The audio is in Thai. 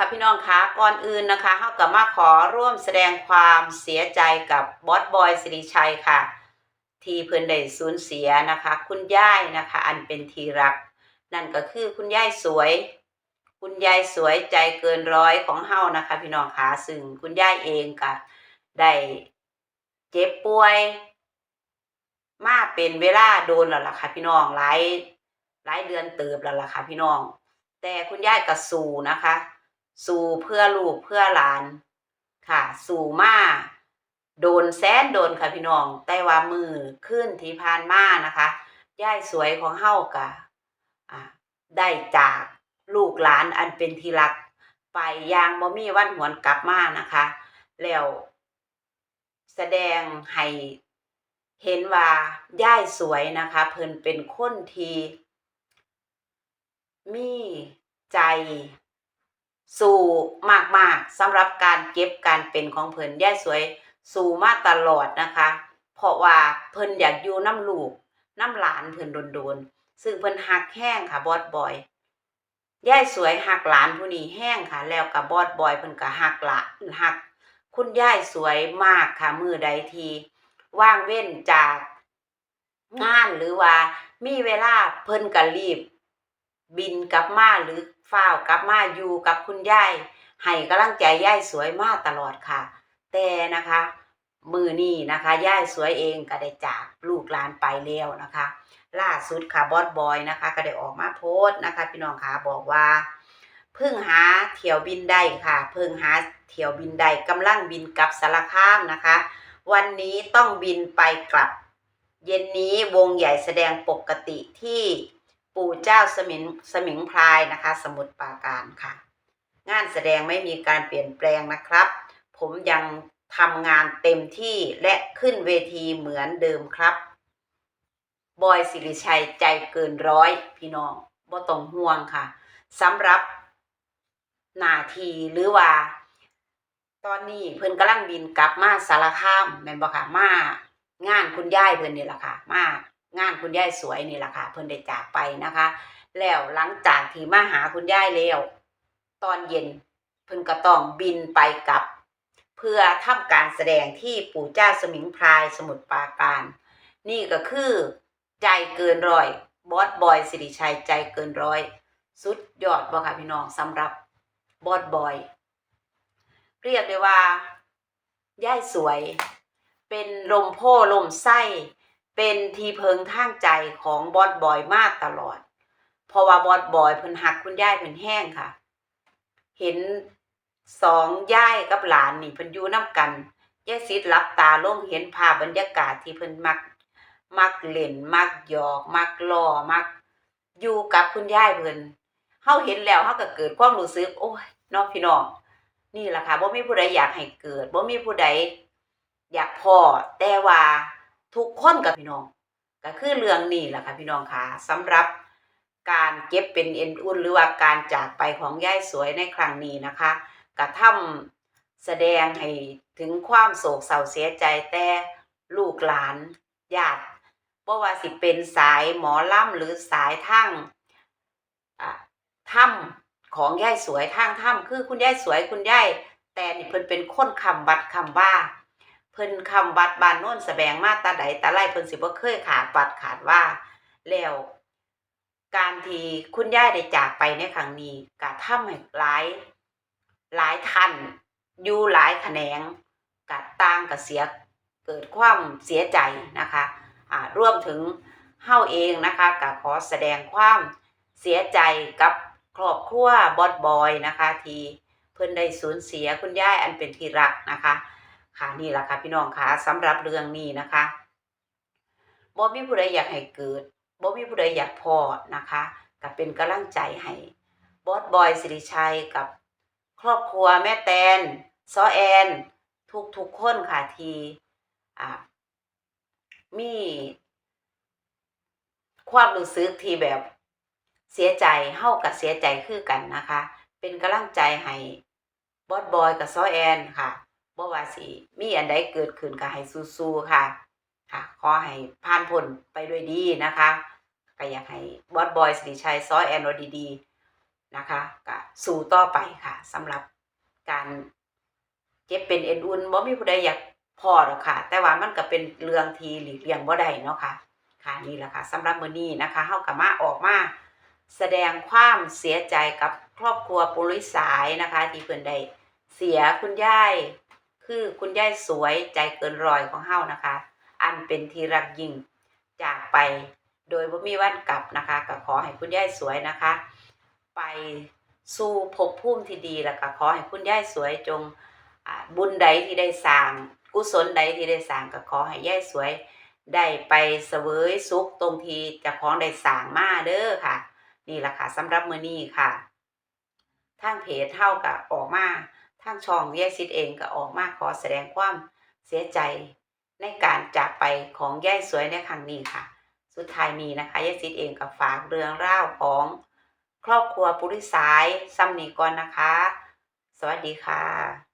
ค่ะพี่น้องคะก่อนอื่นนะคะเฮากับมาขอร่วมแสดงความเสียใจกับบอสบอยสิริชัยค่ะ ที่เพิ่นได้สูญเสียนะคะ คุณยายนะคะ อันเป็นทีรัก นั่นก็คือคุณยายสวย คุณยายสวยใจเกินร้อยของเฮานะคะ พี่น้องคะซึ่งคุณยายเองก็ได้เจ็บป่วย มาเป็นเวลาโดนแล้วล่ะค่ะ พี่น้องหลายหลายเดือนเติบแล้วล่ะค่ะ พี่น้อง แต่คุณยายก็สู้นะคะ สู้เพื่อลูกเพื่อหลาน ค่ะ สู้มาโดนแสนโดนค่ะพี่น้อง แต่ว่ามือขึ้นที่ผ่านมานะคะย่ายสวยของเฮากะได้จากลูกหลานอันเป็นที่รักไปย่างบ่มีวันหวนกลับมานะคะ แล้วแสดงให้เห็นว่าย่ายสวยนะคะ เพิ่นเป็นคนที่มีใจ สู้มากๆสำหรับการเก็บการเป็นของเพิ่นย่ายสวย สู้มาตลอดนะคะ เพราะว่าเพิ่นอยากอยู่น้ำลูกน้ำหลานเพิ่นโดนๆซึ่งเพิ่นหักแห้งค่ะบอสบอยย่ายสวยหักหลานผู้นี้แห้งค่ะ แล้วกับบอสบอยเพิ่นก็หักลานหัก คุณย่ายสวยมากค่ะมือใดทีว่างเว้นจากงานหรือว่ามีเวลาเพิ่นก็รีบ บินกลับมาหรือ ฝ้าวกลับมาอยู่กับคุณยายให้กำลังใจยายสวยมากตลอดค่ะ แต่นะคะ มือนี้นะคะยายสวยเองก็ได้จากลูกหลานไปแล้วนะคะ ล่าสุดค่ะบอสบอยนะคะ ก็ได้ออกมาโพสต์นะคะ พี่น้องค่ะบอกว่าเพิ่งหาเที่ยวบินได้ค่ะ เพิ่งหาเที่ยวบินได้กำลังบินกลับสารคามนะคะ วันนี้ต้องบินไปกลับ เย็นนี้วงใหญ่แสดงปกติที่ ปู่เจ้าสมิงสมิงพรายนะคะ สมุทรปาการค่ะ งานแสดงไม่มีการเปลี่ยนแปลงนะครับ ผมยังทำงานเต็มที่และขึ้นเวทีเหมือนเดิมครับ บอยสิริชัยใจเกินร้อยพี่น้องบ่ต้องห่วงค่ะสำหรับนาทีหรือว่า ตอนนี้เพิ่นกำลังบินกลับมาสารคามแม่นบ่ค่ะมางานคุณยายเพิ่นนี่แหละค่ะ มา งานคุณยายสวยนี่แหละค่ะ เพิ่นได้จากไปนะคะ แล้วหลังจากที่มาหาคุณยายแล้ว ตอนเย็นเพิ่นก็ต้องบินไปกับ เพื่อทำการแสดงที่ปู่เจ้าสมิงพรายสมุทรปราการ นี่ก็คือใจเกินร้อยบอสบอยสิริชัยใจเกินร้อย สุดยอดบ่ค่ะพี่น้องสำหรับบอสบอย เรียกได้ว่าย่ายสวย เป็นลมโพ่ลมไส้ เป็นทีเพิงทางใจของบอสบอยมากตลอด เพราะว่าบอสบอยเพิ่นหักคุณย่ายเพิ่นแห้งค่ะ เห็นสองย่ายกับหลานนี่เพิ่นอยู่น้ำกันย่ายซิดรับตาลงเห็นภาพบรรยากาศที่เพิ่นมัก มักเล่น มักหยอก มักล้อมัก อยู่กับคุณย่ายเพิ่นเฮาเห็นแล้วเฮาก็เกิดความรู้สึก โอ้ยน้องพี่น้องนี่แหละค่ะบ่มีผู้ใดอยากให้เกิดบ่มีผู้ใดอยากพอแต่ว่า ทุกคนกับพี่น้อง ก็คือเรื่องนี้แหละค่ะพี่น้องค่ะสำหรับการเก็บเป็นเอ็นอุ่นหรือว่าการจากไปของยายสวยในครั้งนี้นะคะกระทำแสดงให้ถึงความโศกเศร้าเสียใจแต่ลูกหลานญาติบ่ว่าสิเป็นสายหมอลำหรือสายทางอ่าถ้ำของยายสวยทางถ้ำคือคุณยายสวยคุณยายแต่นี่เพิ่นเป็นคนคำวัดคำว่า พิ่นคำวัดบานโน้นแสบงมาตาใดตาไล่เพิ่นสิบ่เคยขาดวัดขาดว่าแล้วการที่คุณย่ายได้จากไปในครั้งนี้ก็ทำให้หลายหลายท่านอยู่หลายแขนงก็ต่างก็เสียเกิดความเสียใจนะคะอ่ารวมถึงเฮาเองนะคะก็ขอแสดงความเสียใจกับครอบครัวบอสบอยนะคะ ที่เพิ่นได้สูญเสียคุณย่ายอันเป็นที่รักนะคะ ค่ะนี่แหละค่ะพี่น้องค่ะสำหรับเรื่องนี้นะคะบ่มีผู้ใดอยากให้เกิดบ่มีผู้ใดอยากพอนะคะก็เป็นกำลังใจให้บอสบอยสิริชัยกับครอบครัวแม่แตนซอแอน ทุกทุกคนค่ะทีอ่ามีความรู้สึกที่แบบเสียใจเฮากับเสียใจคือกันนะคะ เป็นกำลังใจให้บอสบอยกับซอแอนค่ะ บ่ว่าสิมีอันใดเกิดขึ้นก็ให้สู้ๆค่ะ ค่ะ ขอให้ผ่านพ้นไปด้วยดีนะคะก็อยากให้บอสบอยสิริชัยซอยแอนโอดีนะคะก็สู่ต่อไปค่ะสำหรับการเจ็บเป็นเอ็นอุ่นบ่มีผู้ใดอยากพอหรอกค่ะ แต่ว่ามันก็เป็นเรื่องที่หลีกเลี่ยงบ่ได้เนาะค่ะ ค่ะนี่แหละค่ะสำหรับมื้อนี้นะคะเฮาก็มาออกมาแสดงความเสียใจกับครอบครัวปุริสายนะคะ ที่เพิ่นได้เสียคุณยาย คือคุณยายสวยใจเกินรอยของเฮานะคะ อันเป็นที่รักยิ่งจากไปโดยบ่มีวันกลับนะคะก็ขอให้คุณยายสวยนะคะ ไปสู่ภพภูมิที่ดีแล้วก็ขอให้คุณยายสวยจงบุญใดที่ได้สร้าง กุศลใดที่ได้สร้างก็ขอให้ยายสวย ได้ไปเสวยสุขตรงที่จะของได้สร้างมาเด้อค่ะ นี่แหละค่ะสำหรับมื้อนี้ค่ะทางเพจเท่ากับออกมา ทางช่องยายซิดเองก็ออกมาขอแสดงความเสียใจในการจากไปของแย่สวยในครั้งนี้ค่ะ สุดท้ายนี้นะคะยายซิดเองก็ฝากเรื่องราวของครอบครัวปุริสายซ้ำนี้ก่อนนะคะ สวัสดีค่ะ